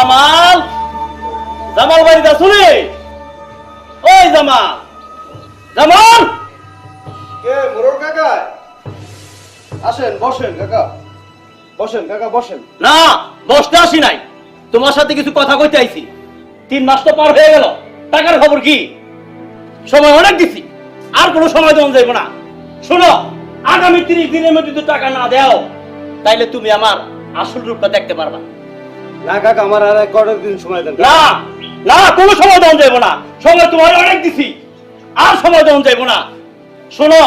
জামাল। জামাল বাড়িতে শুনে ওই জামাল। জামাল! কে মোরল কাকা? আসেন বসেন কাকা। বসেন কাকা বসেন। না বসতে আসি নাই। তোমার সাথে কিছু কথা কইতে আইছি। তিন মাস তো পার হয়ে গেল। টাকার খবর কি? সময় অনেক দিছি। আর কোনো সময় দেওয়া যাইব না। শোনো আগামী তিরিশ দিনের মধ্যে যদি টাকা না দেও তাইলে তুমি আমার আসল রূপটা দেখতে পারবা। না কাকা আমার আর এক দিন সময় দেন। না না কোনো সময় দেওয়া যাইব না। সময় তোমার অনেক দিছি আর সময় দেওয়া যাইব না। শোনো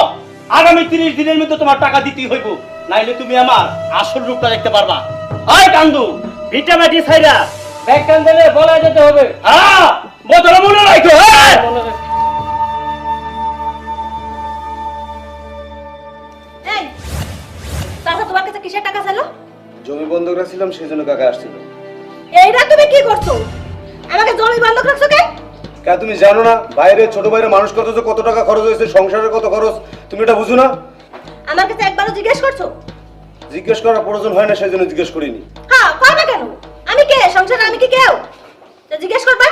আগামী তিরিশ দিনের মধ্যে তোমার টাকা দিতেই হইব নাইলে তুমি আমার আসল রূপটা দেখতে পারবা। আয় কান্দু ব্যাগ কান্দলে বলা যেতে হবে। হ্যাঁ বোতলে মনে রাখো হ্যাঁ। এই তাহলে তোমার কাছে কিসের টাকা ছিল? জমি বন্ধক রাখছিলাম সেই জন্য কাকা আসছিল। এইটা তুমি কি করছ? আমাকে জমি বন্ধক রাখছো কেন? কে তুমি জানো না? বাইরে ছোট বাইরে মানুষ কত কত টাকা খরচ হয়েছে সংসারের কত খরচ তুমি এটা বুঝো না? আমার কাছে একবারও জিজ্ঞেস করছ? জিজ্ঞেস করার প্রয়োজন হয় না সেই জন্য জিজ্ঞেস করিনি। হ্যাঁ করবে কেন? আমি কে? সংসারে আমি কি কেউ? জিজ্ঞেস করবে।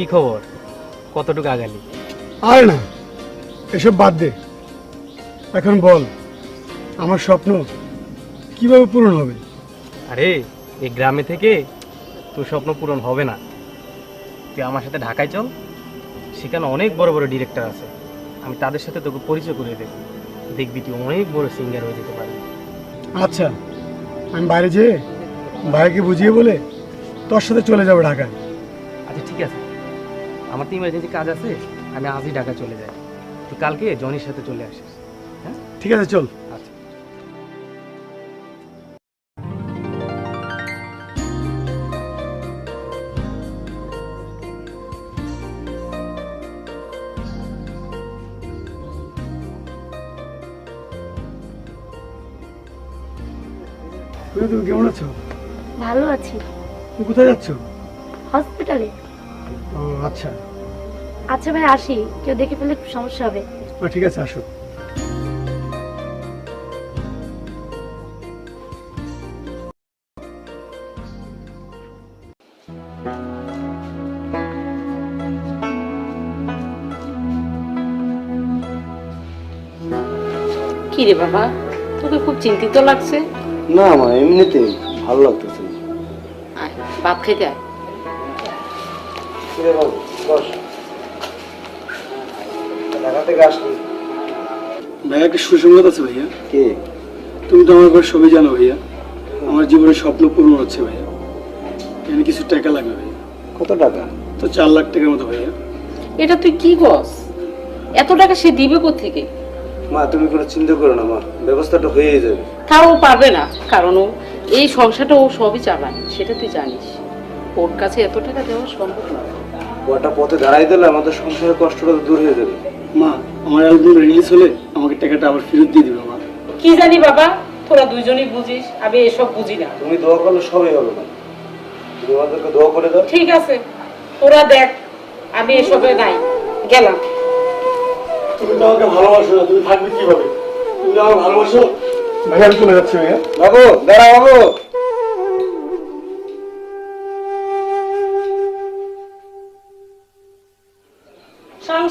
কি খবর? কতটুকু আগালি? আর না এসব বাদ দে। এখন বল আমার স্বপ্ন কীভাবে পূরণ হবে? আরে এই গ্রামে থেকে তোর স্বপ্ন পূরণ হবে না। তুই আমার সাথে ঢাকায় চল সেখানে অনেক বড় বড় ডিরেক্টর আছে। আমি তাদের সাথে তোকে পরিচয় করে দেব। দেখবি তুই অনেক বড় সিঙ্গার হয়ে যেতে পারবি। আচ্ছা আমি বাইরে যেয়ে ভাইকে বুঝিয়ে বলে তোর সাথে চলে যাব ঢাকায়। আচ্ছা ঠিক আছে। আমার তো ইমার্জেন্সি কাজ আছে আমি আজই ঢাকা চলে যাই। তুই কালকে জনির সাথে চলে আসিস হ্যাঁ? ঠিক আছে চল। আচ্ছা। তুমি তুমি কেমন আছো? ভালো আছি। তুমি কোথায় যাচ্ছ? হসপিটালে। ও আচ্ছা। আচ্ছা ভাই আসি। কেউ দেখে ফেলে খুব সমস্যা হবে। ও, ঠিক আছে আসো কি রে বাবা? তোকে খুব চিন্তিত লাগছে? না মা এমনিতেই ভালো লাগতেছে। না আয় ভাত খেতে আয়। কিরে বাবু বস। ঢাকা থেকে আসলি। ভাইয়া একটা সুসংবাদ আছে ভাইয়া। কে? তুমি তো আমার সবই জানো ভাইয়া। আমার জীবনের স্বপ্ন পূরণ হচ্ছে ভাইয়া। এখানে কিছু টাকা লাগবে ভাইয়া। কত টাকা? তো চার লাখ টাকার মতো ভাইয়া। এটা তুই কি কস এত টাকা সে দিবে থেকে মা তুমি কোনো চিন্তা করো না মা। ব্যবস্থাটা হয়েই যাবে। তাও ও পারবে না কারণ ও এই সংসারটা ও সবই চালায় সেটা তুই জানিস। ওর কাছে এত টাকা দেওয়া সম্ভব না। কটা পথে দাঁড়াই দিলে আমাদের সংসারের কষ্টটা দূর হয়ে যাবে। মা আমার অ্যালবাম রিলিজ হলে আমাকে টাকাটা আবার ফেরত দিয়ে দিবে মা। কি জানি বাবা তোরা দুইজনই বুঝিস আমি এসব বুঝি না। তুমি দোয়া করলে সবই হবে না তুমি আমাদেরকে দোয়া করে দাও। ঠিক আছে তোরা দেখ আমি এসবে নাই গেলাম। তুমি তো আমাকে ভালোবাসো না তুমি থাকবে কীভাবে? তুমি তো আমাকে ভালোবাসো? ভাইয়া আমি চলে যাচ্ছি ভাইয়া। বাবু দাঁড়া বাবু।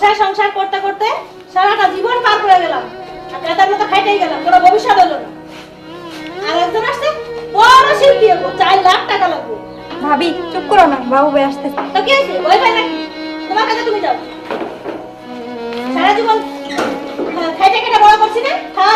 সংসার সংসার করতে করতে সারাটা জীবন পার করে গেলাম। আর তাদের মতো খাইটাই গেলাম কোনো ভবিষ্যৎ হলো না। আর একজন আসছে বড় শিল্পী চার লাখ টাকা লাগবে। ভাবি চুপ করো না বাবু ভাই আসতে তো কি হয়েছে? ভয় পাই নাকি? তোমার কাছে তুমি যাও। সারা জীবন খাইটা খাইতে খেটে বড় করছি না খাওয়া